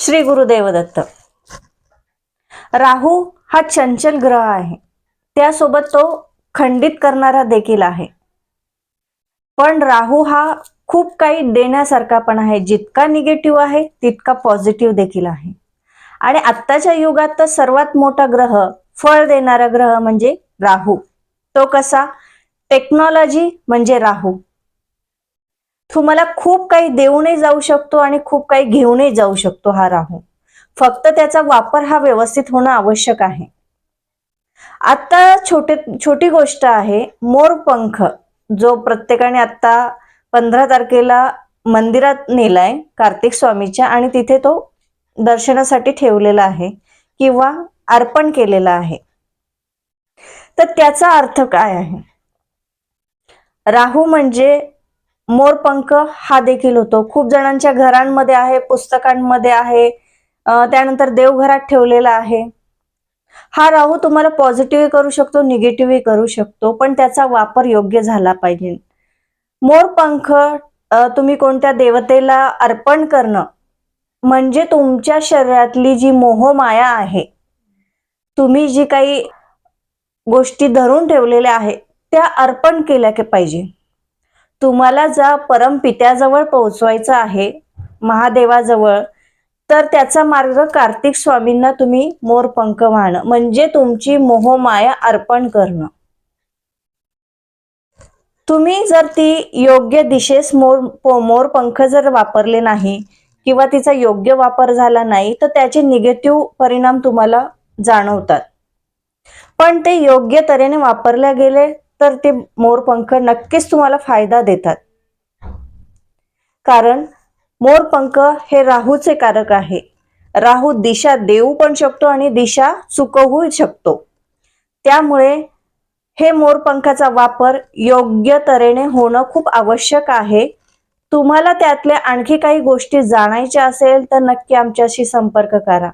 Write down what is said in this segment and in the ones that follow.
श्री गुरुदेव दत्त राहू हा चंचल ग्रह आहे. त्यासोबत तो खंडित करणारा देखील आहे. पण राहू हा खूप काही देण्यासारखा पण आहे. जितका निगेटिव्ह आहे तितका पॉझिटिव्ह देखील आहे. आणि आत्ताच्या युगात तर सर्वात मोठा ग्रह फळ देणारा ग्रह म्हणजे राहू. तो कसा? टेक्नॉलॉजी म्हणजे राहू. तुम्हाला खूप काही देऊनही जाऊ शकतो आणि खूप काही घेऊनही जाऊ शकतो हा राहू. फक्त त्याचा वापर हा व्यवस्थित होणं आवश्यक आहे. आता छोटे छोटी गोष्ट आहे मोरपंख जो प्रत्येकाने आता पंधरा तारखेला मंदिरात नेलाय कार्तिक स्वामीच्या आणि तिथे तो दर्शनासाठी ठेवलेला आहे किंवा अर्पण केलेला आहे. तर त्याचा अर्थ काय आहे? राहू म्हणजे मोरपंख हा देखील होतो. खूप जणांच्या घरांमध्ये आहे पुस्तकांमध्ये आहे. त्यानंतर देवघरात ठेवलेला आहे. हा राहू तुम्हाला पॉझिटिव्ह करू शकतो निगेटिव्ह करू शकतो पण त्याचा वापर योग्य झाला पाहिजे. मोरपंख तुम्ही कोणत्या देवतेला अर्पण करणं म्हणजे तुमच्या शरीरातली जी मोहमाया आहे तुम्ही जी काही गोष्टी धरून ठेवलेल्या आहे त्या अर्पण केल्या की पाहिजे. तुम्हाला ज्या परमपित्याजवळ पोहोचवायचं आहे महादेवाजवळ तर त्याचा मार्ग कार्तिक स्वामींना तुम्ही मोरपंख वाहणं म्हणजे तुमची मोहमाया अर्पण करणं. तुम्ही जर ती योग्य दिशेस मोर मोरपंख जर वापरले नाही किंवा तिचा योग्य वापर झाला नाही तर त्याचे निगेटिव्ह परिणाम तुम्हाला जाणवतात. पण ते योग्य तऱ्हेने वापरल्या गेले तर ते मोरपंख नक्कीच तुम्हाला फायदा देतात. कारण मोरपंख हे राहूचे कारक आहे. राहू दिशा देऊ पण शकतो आणि दिशा चुकवू शकतो. त्यामुळे हे मोरपंखाचा वापर योग्य तऱ्हेने होणं खूप आवश्यक आहे. तुम्हाला त्यातल्या आणखी काही गोष्टी जाणायच्या असेल तर नक्की आमच्याशी संपर्क करा.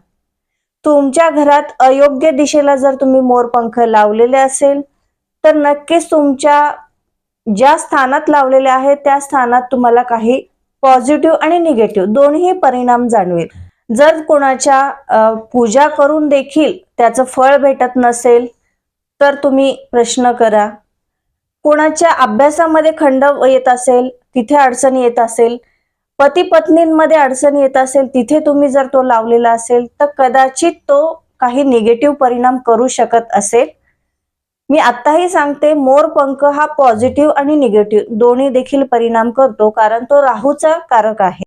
तुमच्या घरात अयोग्य दिशेला जर तुम्ही मोरपंख लावलेले असेल तर नक्कीच तुमच्या ज्या स्थानात लावलेले आहे त्या स्थानात तुम्हाला काही पॉझिटिव्ह आणि निगेटिव्ह दोन्ही परिणाम जाणवेल. जर कोणाच्या पूजा करून देखील त्याचं फळ भेटत नसेल तर तुम्ही प्रश्न करा. कोणाच्या अभ्यासामध्ये खंड येत असेल तिथे अडचण येत असेल पती पत्नींमध्ये अडचण येत असेल तिथे तुम्ही जर तो लावलेला असेल तर कदाचित तो काही निगेटिव्ह परिणाम करू शकत असेल. मी आत्ताही सांगते मोरपंख हा पॉझिटिव्ह आणि निगेटिव्ह दोन्ही देखील परिणाम करतो कारण तो राहूचा कारक आहे.